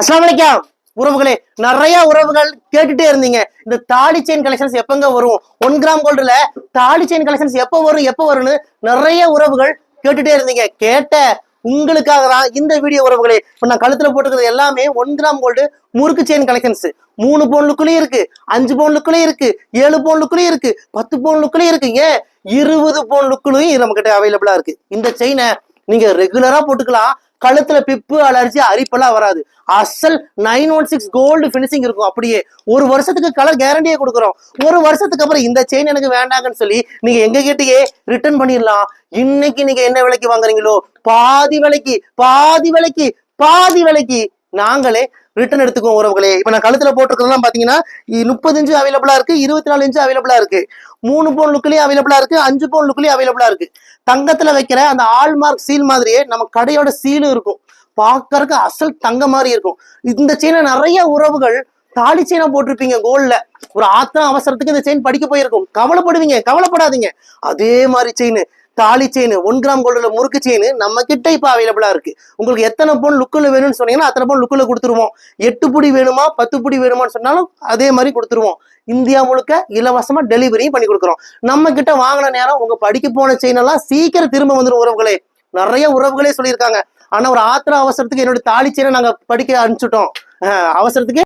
அஸ்லாம் வலைக்கம் உறவுகளே நிறைய உறவுகள் கேட்டுட்டே இருந்தீங்க. இந்த தாலி செயின் கலெக்ஷன்ஸ் எப்பங்க வரும்? ஒன் கிராம் கோல்டுல தாலி செயின் கலெக்ஷன்ஸ் எப்போ வரும் எப்போ வரும்னு நிறைய உறவுகள் கேட்டுட்டே இருந்தீங்க. கேட்ட உங்களுக்காக தான் இந்த வீடியோ உறவுகளே. இப்ப நான் கழுத்துல போட்டுக்கிறது எல்லாமே ஒன் கிராம் கோல்டு முறுக்கு செயின் கலெக்ஷன்ஸ் மூணு பவுன் இருக்கு அஞ்சு பவுன் இருக்கு ஏழு பவுன் இருக்கு பத்து பவுன் இருக்குங்க இருபது பவுன் நம்ம கிட்ட அவைலபிளா இருக்கு. இந்த செயினை நீங்க ரெகுலரா போட்டுக்கலாம். கழுத்துல பிப்பு அலர்ஜி அரிப்பெல்லாம் வராது. அசல் nine one six gold finishing இருக்கும். அப்படியே ஒரு வருஷத்துக்கு கலர் கேரண்டியே கொடுக்குறோம். ஒரு வருஷத்துக்கு அப்புறம் இந்த செயின் எனக்கு வேண்டாங்கன்னு சொல்லி நீங்க எங்க கிட்டயே ரிட்டர்ன் பண்ணிடலாம். இன்னைக்கு நீங்க என்ன விலைக்கு வாங்குறீங்களோ? பாதி விலைக்கு பாதி விலைக்கு பாதி விலைக்கு நாங்களே ரிட்டர்ன் எடுத்துக்குவோம் உறவுகளே. இப்ப நான் கழுத்துல போட்டிருக்கிறதெல்லாம் பாத்தீங்கன்னா முப்பது இன்ச்சு அவைலபிளா இருக்கு இருபத்தி நாலு இன்ச்சு அவைலபிளா இருக்கு. மூணு பவுன் லுக்லயும் அவைலபிளா இருக்கு அஞ்சு பவுன் லுக்லயும் அவைலபிளா இருக்கு. தங்கத்துல வைக்கிற அந்த ஆல்மார்க் சீல் மாதிரியே நம்ம கடையோட சீலும் இருக்கும். பார்க்கறதுக்கு அசல் தங்க மாதிரி இருக்கும். இந்த செயினை நிறைய உறவுகள் தாலி செயினா போட்டிருப்பீங்க கோல்ட்ல ஒரு ஆத்திரம் அவசரத்துக்கு இந்த செயின் படிக்க போயிருக்கும். கவலைப்படுவீங்க கவலைப்படாதீங்க. அதே மாதிரி செயின் தாலி செயின் ஒன் கிராம் கோல்டுல முறுக்கு செயின் நம்ம கிட்ட இப்ப அவைலபிளா இருக்கு. உங்களுக்கு எத்தனை பவுன் லுக்கில் வேணும்னு சொன்னீங்கன்னா அத்தனை பவுன் லுக்கில் கொடுத்துருவோம். எட்டு புடி வேணுமா பத்து புடி வேணுமான்னு சொன்னாலும் அதே மாதிரி கொடுத்துருவோம். இந்தியா முழுக்க இலவசமா டெலிவரியும் பண்ணி கொடுக்குறோம். நம்ம கிட்ட வாங்கின நேரம் உங்க படிக்க போன செயின் எல்லாம் சீக்கிரம் திரும்ப வந்துடும் உறவுகளே. நிறைய உறவுகளே சொல்லியிருக்காங்க. ஆனா ஒரு ஆத்திர அவசரத்துக்கு என்னோட தாலி செயினை நாங்க படிக்க அனுப்பிச்சுட்டோம். அவசரத்துக்கு